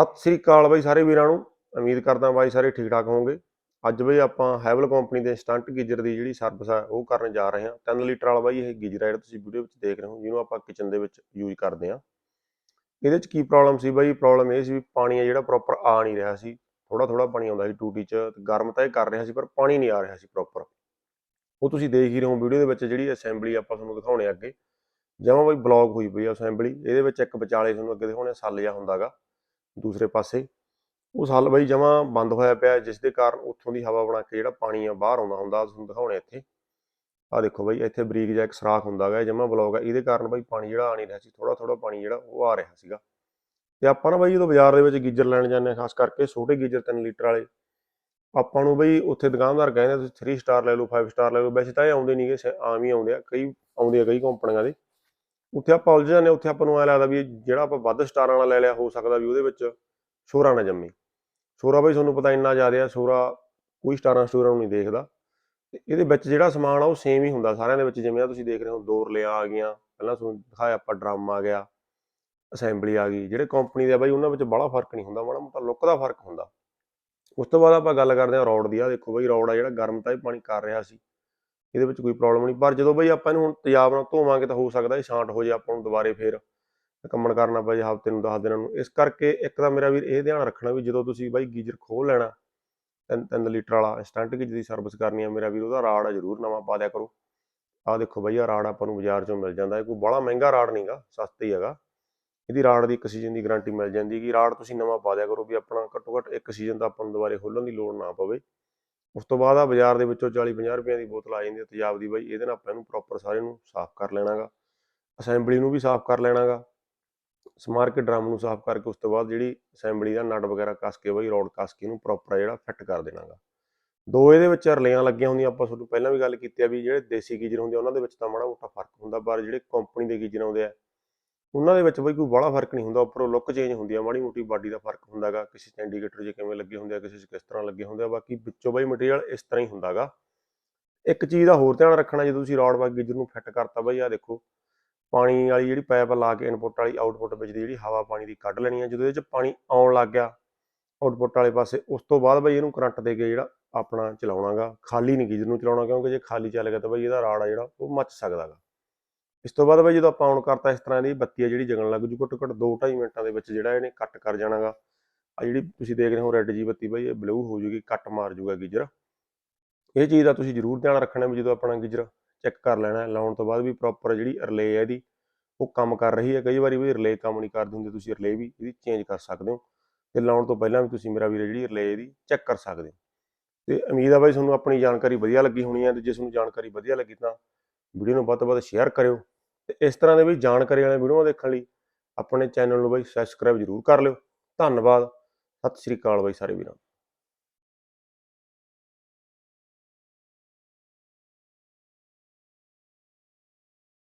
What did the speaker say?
ਸਤਿ ਸ੍ਰੀ ਅਕਾਲ ਬਾਈ ਸਾਰੇ ਵੀਰਾਂ ਨੂੰ। ਉਮੀਦ ਕਰਦਾ ਬਾਈ ਸਾਰੇ ਠੀਕ ਠਾਕ ਹੋਵੋਗੇ। ਅੱਜ ਬਈ ਆਪਾਂ ਹੈਵਲ ਕੰਪਨੀ ਦੇ ਸਟੰਟ ਗੀਜ਼ਰ ਦੀ ਜਿਹੜੀ ਸਰਵਿਸ ਆ, ਉਹ ਕਰਨ ਜਾ ਰਹੇ ਹਾਂ। 3 ਲੀਟਰ ਵਾਲਾ ਬਾਈ ਇਹ ਗੀਜ਼ਰ ਹੈ ਜਿਹੜਾ ਤੁਸੀਂ ਵੀਡੀਓ ਵਿੱਚ ਦੇਖ ਰਹੇ ਹੋ, ਜਿਹਨੂੰ ਆਪਾਂ ਕਿਚਨ ਦੇ ਵਿੱਚ ਯੂਜ਼ ਕਰਦੇ ਹਾਂ। ਇਹਦੇ ਚ ਕੀ ਪ੍ਰੋਬਲਮ ਸੀ ਬਾਈ? ਪ੍ਰੋਬਲਮ ਇਹ ਸੀ ਵੀ ਪਾਣੀ ਆ ਜਿਹੜਾ ਪ੍ਰੋਪਰ ਆ ਨਹੀਂ ਰਿਹਾ ਸੀ। ਥੋੜਾ ਥੋੜਾ ਪਾਣੀ ਆਉਂਦਾ ਸੀ ਟੂਟੀ ਚ ਗਰਮ ਤਾਂ ਇਹ ਕਰ ਰਿਹਾ ਸੀ, ਪਰ ਪਾਣੀ ਨਹੀਂ ਆ ਰਿਹਾ ਸੀ ਪ੍ਰੋਪਰ ਉਹ ਤੁਸੀਂ ਦੇਖ ਹੀ ਰਹੇ ਹੋ ਵੀਡੀਓ ਦੇ ਵਿੱਚ ਜਿਹੜੀ ਅਸੈਂਬਲੀ ਆਪਾਂ ਤੁਹਾਨੂੰ ਦਿਖਾਉਣੇ ਅੱਗੇ। ਜਮਾਂ ਬਾਈ ਬਲੌਕ ਹੋਈ ਪਈ ਆ ਅਸੈਂਬਲੀ ਇਹਦੇ ਵਿੱਚ ਇੱਕ ਵਿਚਾਲੇ ਤੁਹਾਨੂੰ ਅੱਗੇ ਦਿਖਾਉਣੇ ਸੱਲ ਜਿਹਾ ਹੁੰਦਾਗਾ ਦੂਸਰੇ ਪਾਸੇ। ਉਹ ਸਾਲ ਬਾਈ ਜਮਾਂ ਬੰਦ ਹੋਇਆ ਪਿਆ, ਜਿਸ ਦੇ ਕਾਰਨ ਉੱਥੋਂ ਦੀ ਹਵਾ ਬਣਾ ਕੇ ਜਿਹੜਾ ਪਾਣੀ ਆ ਬਾਹਰ ਆਉਂਦਾ ਹੁੰਦਾ ਤੁਹਾਨੂੰ ਦਿਖਾਉਣੇ ਇੱਥੇ। ਆ ਦੇਖੋ ਬਾਈ, ਇੱਥੇ ਬਰੀਕ ਜਿਹਾ ਇੱਕ ਸਰਾਖ ਹੁੰਦਾਗਾ ਜਮਾਂ ਬਲੌਕ ਹੈ ਇਹਦੇ ਕਾਰਨ ਬਾਈ ਪਾਣੀ ਜਿਹੜਾ ਆ ਨਹੀਂ ਰਿਹਾ ਸੀ ਥੋੜਾ ਥੋੜਾ ਪਾਣੀ ਜਿਹੜਾ ਉਹ ਆ ਰਿਹਾ ਸੀਗਾ। ਤੇ ਆਪਾਂ ਨਾ ਬਾਈ ਜਦੋਂ ਬਾਜ਼ਾਰ ਦੇ ਵਿੱਚ ਗੀਜ਼ਰ ਲੈਣ ਜਾਂਦੇ ਹਾਂ ਖਾਸ ਕਰਕੇ ਛੋਟੇ ਗੀਜ਼ਰ 3 ਲੀਟਰ ਵਾਲੇ, ਆਪਾਂ ਨੂੰ ਬਈ ਉੱਥੇ ਦੁਕਾਨਦਾਰ ਕਹਿੰਦੇ ਤੁਸੀਂ 3 ਸਟਾਰ ਲੈ ਲਓ 5 ਸਟਾਰ ਲੈ ਲਓ। ਵੈਸੇ ਤਾਂ ਇਹ ਆਉਂਦੇ ਨਹੀਂਗੇ ਆਮ ਹੀ ਆਉਂਦੇ ਆ, ਕਈ ਆਉਂਦੇ ਆ ਕਈ ਕੰਪਨੀਆਂ ਦੇ। ਉੱਥੇ ਆਪਾਂ ਉਲਝ ਜਾਂਦੇ ਹਾਂ, ਉੱਥੇ ਆਪਾਂ ਨੂੰ ਐ ਲੱਗਦਾ ਵੀ ਜਿਹੜਾ ਆਪਾਂ ਵੱਧ ਸਟਾਰਾਂ ਵਾਲਾ ਲੈ ਲਿਆ ਹੋ ਸਕਦਾ ਵੀ ਉਹਦੇ ਵਿੱਚ ਸ਼ੋਰਾ ਨਾ ਜੰਮੇ। ਸ਼ੋਰਾ ਬਈ ਤੁਹਾਨੂੰ ਪਤਾ ਇੰਨਾ ਜ਼ਿਆਦਾ ਆ ਸ਼ੋਰਾ ਕੋਈ ਸਟਾਰਾਂ ਸਟੋਰਾਂ ਨੂੰ ਨਹੀਂ ਦੇਖਦਾ। ਤੇ ਇਹਦੇ ਵਿੱਚ ਜਿਹੜਾ ਸਮਾਨ ਆ ਉਹ ਸੇਮ ਹੀ ਹੁੰਦਾ ਸਾਰਿਆਂ ਦੇ ਵਿੱਚ ਜਿਵੇਂ ਆ ਤੁਸੀਂ ਦੇਖ ਰਹੇ ਹੋ ਦੋ ਰਲਿਆਂ ਆ ਗਈਆਂ। ਪਹਿਲਾਂ ਤੁਹਾਨੂੰ ਦਿਖਾਇਆ ਆਪਾਂ ਡਰਮ ਆ ਗਿਆ ਅਸੈਂਬਲੀ ਆ ਗਈ। ਜਿਹੜੇ ਕੰਪਨੀ ਦੇ ਆ ਬਾਈ ਉਹਨਾਂ ਵਿੱਚ ਬੜਾ ਫ਼ਰਕ ਨਹੀਂ ਹੁੰਦਾ ਮਾੜਾ ਮੋਟਾ ਲੁੱਕ ਦਾ ਫ਼ਰਕ ਹੁੰਦਾ। ਉਸ ਤੋਂ ਬਾਅਦ ਆਪਾਂ ਗੱਲ ਕਰਦੇ ਹਾਂ ਰੌਡ ਦੀ। ਆ ਦੇਖੋ ਬਈ ਰੌਡ ਆ ਜਿਹੜਾ ਗਰਮ ਤਾਂ ਇਹ ਪਾਣੀ ਕਰ ਰਿਹਾ ਸੀ। ਇਹਦੇ ਵਿੱਚ ਕੋਈ ਪ੍ਰੋਬਲਮ ਨਹੀਂ। ਪਰ ਜਦੋਂ ਬਈ ਆਪਾਂ ਇਹਨੂੰ ਹੁਣ ਤੇਜ਼ਾਬ ਨਾਲ ਧੋਵਾਂਗੇ ਤਾਂ ਹੋ ਸਕਦਾ ਇਹ ਛਾਂਟ ਹੋ ਜੇ ਆਪਾਂ ਨੂੰ ਦੁਬਾਰੇ ਫੇਰ ਕੰਮਣ ਕਰਨਾ ਪਏ ਹਫ਼ਤੇ ਨੂੰ 10 ਦਿਨਾਂ ਨੂੰ। ਇਸ ਕਰਕੇ ਇੱਕ ਤਾਂ ਮੇਰਾ ਵੀਰ ਇਹ ਧਿਆਨ ਰੱਖਣਾ ਵੀ ਜਦੋਂ ਤੁਸੀਂ ਬਾਈ ਗੀਜ਼ਰ ਖੋਲ ਲੈਣਾ 3 ਲੀਟਰ ਵਾਲਾ ਇੰਸਟੈਂਟ ਗੀਜ਼ਰ ਦੀ ਸਰਵਿਸ ਕਰਨੀ ਆ, ਮੇਰਾ ਵੀਰ ਉਹਦਾ ਰਾੜ ਆ, ਜ਼ਰੂਰ ਨਵਾਂ ਪਾ ਦਿਆ ਕਰੋ। ਆਹ ਦੇਖੋ ਬਈ ਆ ਰਾੜ ਆਪਾਂ ਨੂੰ ਬਾਜ਼ਾਰ ਚੋਂ ਮਿਲ ਜਾਂਦਾ। ਇਹ ਕੋਈ ਬੜਾ ਮਹਿੰਗਾ ਰਾੜ ਨਹੀਂਗਾ ਸਸਤਾ ਹੀ ਹੈਗਾ। ਇਹਦੀ ਰਾੜ ਦੀ ਇੱਕ ਸੀਜ਼ਨ ਦੀ ਗਾਰੰਟੀ ਮਿਲ ਜਾਂਦੀ ਕਿ ਰਾੜ ਤੁਸੀਂ ਨਵਾਂ ਪਾ ਦਿਆ ਕਰੋ ਵੀ ਆਪਣਾ ਘੱਟੋ ਘੱਟ ਇੱਕ ਸੀਜ਼ਨ ਤਾਂ ਆਪਾਂ ਨੂੰ ਦੁਬਾਰੇ ਖੋਲਣ ਦੀ ਲੋੜ ਨਾ ਪਵੇ। ਉਸ ਤੋਂ ਬਾਅਦ ਆ ਬਾਜ਼ਾਰ ਦੇ ਵਿੱਚੋਂ 40 50 ਰੁਪਏ ਦੀ ਬੋਤਲ ਆ ਜਾਂਦੀ ਹੈ ਤੇਜ਼ਾਬ ਦੀ ਬਾਈ, ਇਹਦੇ ਨਾਲ ਆਪਾਂ ਇਹਨੂੰ ਪ੍ਰੋਪਰ ਸਾਰੇ ਨੂੰ ਸਾਫ਼ ਕਰ ਲੈਣਾਗਾ। ਅਸੈਂਬਲੀ ਨੂੰ ਵੀ ਸਾਫ਼ ਕਰ ਲੈਣਾਗਾ। ਸਮਾਰ ਕੇ ਡਰਮ ਨੂੰ ਸਾਫ਼ ਕਰਕੇ ਉਸ ਤੋਂ ਬਾਅਦ ਜਿਹੜੀ ਅਸੈਂਬਲੀ ਦਾ ਨਟ ਵਗੈਰਾ ਕੱਸ ਕੇ ਬਾਈ ਰੋਡ ਕੱਸ ਕੇ ਇਹਨੂੰ ਪ੍ਰੋਪਰ ਜਿਹੜਾ ਫਿੱਟ ਕਰ ਦੇਣਾਗਾ। ਦੋ ਇਹਦੇ ਵਿੱਚ ਰਲੀਆਂ ਲੱਗੀਆਂ ਹੁੰਦੀਆਂ, ਆਪਾਂ ਤੁਹਾਨੂੰ ਪਹਿਲਾਂ ਵੀ ਗੱਲ ਕੀਤੀ ਆ ਵੀ ਜਿਹੜੇ ਦੇਸੀ ਗੀਜ਼ਰ ਹੁੰਦੇ ਆ, ਉਹਨਾਂ ਦੇ ਵਿੱਚ ਤਾਂ ਮਾੜਾ ਮੋਟਾ ਫ਼ਰਕ ਹੁੰਦਾ, ਪਰ ਜਿਹੜੇ ਕੰਪਨੀ ਦੇ ਗੀਜ਼ਰ ਆਉਂਦੇ ਆ ਉਹਨਾਂ ਦੇ ਵਿੱਚ ਬਈ ਕੋਈ ਬੜਾ ਫ਼ਰਕ ਨਹੀਂ ਹੁੰਦਾ, ਉੱਪਰੋਂ ਲੁੱਕ ਚੇਂਜ ਹੁੰਦੀ ਆ, ਮਾੜੀ ਮੋਟੀ ਬਾਡੀ ਦਾ ਫ਼ਰਕ ਹੁੰਦਾਗਾ ਕਿਸੇ 'ਚ ਇੰਡੀਕੇਟਰ ਜੇ ਕਿਵੇਂ ਲੱਗੇ ਹੁੰਦੇ ਆ, ਕਿਸੇ 'ਚ ਕਿਸ ਤਰ੍ਹਾਂ ਲੱਗੇ ਹੁੰਦੇ ਆ, ਬਾਕੀ ਵਿੱਚੋਂ ਬਈ ਮਟੀਰੀਅਲ ਇਸ ਤਰ੍ਹਾਂ ਹੀ ਹੁੰਦਾਗਾ ਇੱਕ ਚੀਜ਼ ਦਾ ਹੋਰ ਧਿਆਨ ਰੱਖਣਾ, ਜਦੋਂ ਤੁਸੀਂ ਰੌਡ ਬਾਗ ਗੀਜ਼ਰ ਨੂੰ ਫਿੱਟ ਕਰਤਾ ਬਈ ਆ ਦੇਖੋ, ਪਾਣੀ ਵਾਲੀ ਜਿਹੜੀ ਪਾਈਪ ਲਾ ਕੇ ਇਨਪੁੱਟ ਵਾਲੀ ਆਊਟਪੁੱਟ ਵਿੱਚ ਦੀ ਜਿਹੜੀ ਹਵਾ ਪਾਣੀ ਦੀ ਕੱਢ ਲੈਣੀ ਆ, ਜਦੋਂ ਇਹਦੇ 'ਚ ਪਾਣੀ ਆਉਣ ਲੱਗ ਗਿਆ ਆਊਟਪੁੱਟ ਵਾਲੇ ਪਾਸੇ, ਉਸ ਤੋਂ ਬਾਅਦ ਬਈ ਇਹਨੂੰ ਕਰੰਟ ਦੇ ਕੇ ਜਿਹੜਾ ਆਪਣਾ ਚਲਾਉਣਾਗਾ ਖਾਲੀ ਨਹੀਂ ਗੀਜ਼ਰ ਨੂੰ ਚਲਾਉਣਾ, ਕਿਉਂਕਿ ਜੇ ਖਾਲੀ ਚੱਲ ਗਿਆ ਤਾਂ ਬਈ ਇਹਦਾ ਰਾੜ ਆ ਜਿਹੜਾ, ਉਹ ਮੱਚ ਸਕਦਾਗਾ ਇਸ ਤੋਂ ਬਾਅਦ ਬਾਈ ਜਦੋਂ ਆਪਾਂ ਆਨ ਕਰਤਾ ਇਸ ਤਰ੍ਹਾਂ ਦੀ ਬੱਤੀ ਆ ਜਿਹੜੀ ਜਗਣ ਲੱਗ ਜੂ ਘੱਟੋ ਘੱਟ 2-2.5 ਮਿੰਟਾਂ ਦੇ ਵਿੱਚ ਜਿਹੜਾ ਇਹਨੇ ਕੱਟ ਕਰ ਜਾਣਾਗਾ। ਆ ਜਿਹੜੀ ਤੁਸੀਂ ਦੇਖ ਰਹੇ ਹੋ ਰੈੱਡ ਜੀ ਬੱਤੀ ਬਈ, ਇਹ ਬਲੂ ਹੋ ਜੂਗੀ, ਕੱਟ ਮਾਰ ਜੂਗਾ ਗੀਜ਼ਰ। ਇਹ ਚੀਜ਼ ਦਾ ਤੁਸੀਂ ਜ਼ਰੂਰ ਧਿਆਨ ਰੱਖਣਾ ਵੀ ਜਦੋਂ ਆਪਣਾ ਗੀਜ਼ਰ ਚੈੱਕ ਕਰ ਲੈਣਾ, ਲਾਉਣ ਤੋਂ ਬਾਅਦ ਵੀ ਪ੍ਰੋਪਰ ਜਿਹੜੀ ਰਿਲੇ ਹੈ ਇਹਦੀ, ਉਹ ਕੰਮ ਕਰ ਰਹੀ ਹੈ। ਕਈ ਵਾਰੀ ਵੀ ਰਿਲੇ ਕੰਮ ਨਹੀਂ ਕਰਦੀ ਹੁੰਦੀ, ਤੁਸੀਂ ਰਿਲੇ ਵੀ ਇਹਦੀ ਚੇਂਜ ਕਰ ਸਕਦੇ ਹੋ। ਤੇ ਲਾਉਣ ਤੋਂ ਪਹਿਲਾਂ ਵੀ ਤੁਸੀਂ ਮੇਰਾ ਵੀਰੇ ਜਿਹੜੀ ਰਿਲੇ ਇਹਦੀ ਚੈੱਕ ਕਰ ਸਕਦੇ ਹੋ। ਤੇ ਉਮੀਦ ਆ ਬਾਈ ਤੁਹਾਨੂੰ ਆਪਣੀ ਜਾਣਕਾਰੀ ਵਧੀਆ ਲੱਗੀ ਹੋਣੀ ਹੈ। ਤੇ ਜੇ ਤੁਹਾਨੂੰ ਜਾਣਕਾਰੀ ਵਧੀਆ ਲੱਗੀ ਤਾਂ ਵੀਡੀਓ ਨੂੰ ਵੱਧ ਤੋਂ ਵੱਧ ਸ਼ੇਅਰ ਕਰਿਓ। ਤੇ ਇਸ ਤਰ੍ਹਾਂ ਦੇ ਵੀ ਜਾਣਕਾਰੀ ਵਾਲੇ ਵੀਡੀਓ ਦੇਖਣ ਲਈ ਆਪਣੇ ਚੈਨਲ ਨੂੰ ਬਾਈ ਸਬਸਕ੍ਰਾਈਬ ਜ਼ਰੂਰ ਕਰ ਲਿਓ। ਧੰਨਵਾਦ। ਸਤਿ ਸ਼੍ਰੀ ਅਕਾਲ ਬਾਈ ਸਾਰੇ ਵੀਰਾਂ